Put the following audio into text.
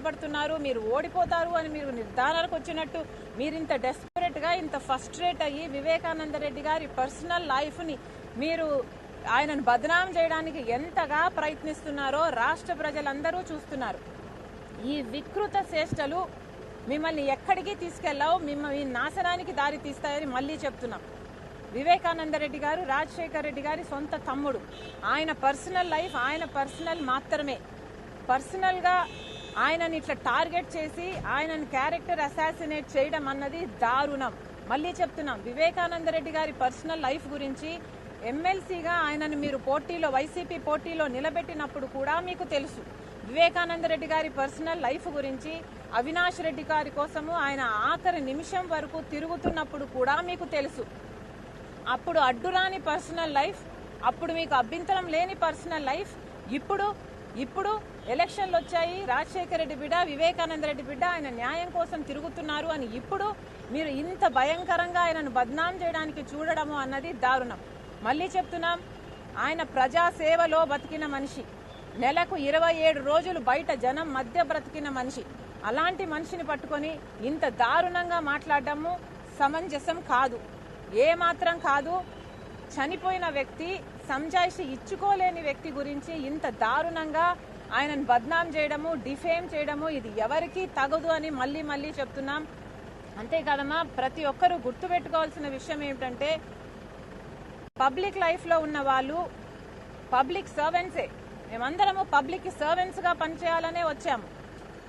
భయపడుతున్నారు మీరు ఓడిపోతారు అని మీరు నిర్ధారణకు వచ్చినట్టు మీరు ఇంత డెస్పరేట్గా ఇంత ఫస్ట్రేట్ అయ్యి వివేకానంద రెడ్డి గారి పర్సనల్ లైఫ్ని మీరు ఆయనను బదనాం చేయడానికి ఎంతగా ప్రయత్నిస్తున్నారో రాష్ట్ర ప్రజలందరూ చూస్తున్నారు. ఈ వికృత చేష్టలు మిమ్మల్ని ఎక్కడికి తీసుకెళ్ళావు మిమ్మల్ని నాశనానికి దారి తీస్తాయని మళ్ళీ చెప్తున్నాం. వివేకానంద రెడ్డి గారు రాజశేఖర్ రెడ్డి గారి సొంత తమ్ముడు. ఆయన పర్సనల్ లైఫ్ ఆయన పర్సనల్ మాత్రమే. పర్సనల్గా ఆయనని ఇట్లా టార్గెట్ చేసి ఆయనని క్యారెక్టర్ అసాసినేట్ చేయడం అన్నది దారుణం. మళ్ళీ చెప్తున్నాం వివేకానంద రెడ్డి గారి పర్సనల్ లైఫ్ గురించి ఎమ్మెల్సీగా ఆయనను మీరు పోటీలో వైసీపీ పోటీలో నిలబెట్టినప్పుడు కూడా మీకు తెలుసు. వివేకానంద రెడ్డి గారి పర్సనల్ లైఫ్ గురించి అవినాష్ రెడ్డి గారి కోసము ఆయన ఆఖరి నిమిషం వరకు తిరుగుతున్నప్పుడు కూడా మీకు తెలుసు. అప్పుడు అడ్డురాని పర్సనల్ లైఫ్ అప్పుడు మీకు అభ్యంతరం లేని పర్సనల్ లైఫ్ ఇప్పుడు ఇప్పుడు ఎలక్షన్లు వచ్చాయి. రాజశేఖర రెడ్డి బిడ్డ వివేకానంద రెడ్డి బిడ్డ ఆయన న్యాయం కోసం తిరుగుతున్నారు అని ఇప్పుడు మీరు ఇంత భయంకరంగా ఆయనను బద్నాం చేయడానికి చూడడము అన్నది దారుణం. మళ్ళీ చెప్తున్నాం ఆయన ప్రజాసేవలో బతికిన మనిషి. నెలకు ఇరవై ఏడు రోజులు బయట జనం మధ్య బ్రతికిన మనిషి. అలాంటి మనిషిని పట్టుకొని ఇంత దారుణంగా మాట్లాడడము సమంజసం కాదు. ఏ మాత్రం కాదు చనిపోయిన వ్యక్తి సంజాయిషి ఇచ్చుకోలేని వ్యక్తి గురించి ఇంత దారుణంగా ఆయనను బద్నాం చేయడము డిఫేమ్ చేయడము ఇది ఎవరికీ తగదు అని మళ్ళీ మళ్ళీ చెప్తున్నాం. అంతేకాదమ్మా ప్రతి ఒక్కరూ గుర్తుపెట్టుకోవాల్సిన విషయం ఏమిటంటే పబ్లిక్ లైఫ్లో ఉన్న వాళ్ళు పబ్లిక్ సర్వెంట్సే. మేమందరము పబ్లిక్ సర్వెంట్స్గా పనిచేయాలనే వచ్చాము.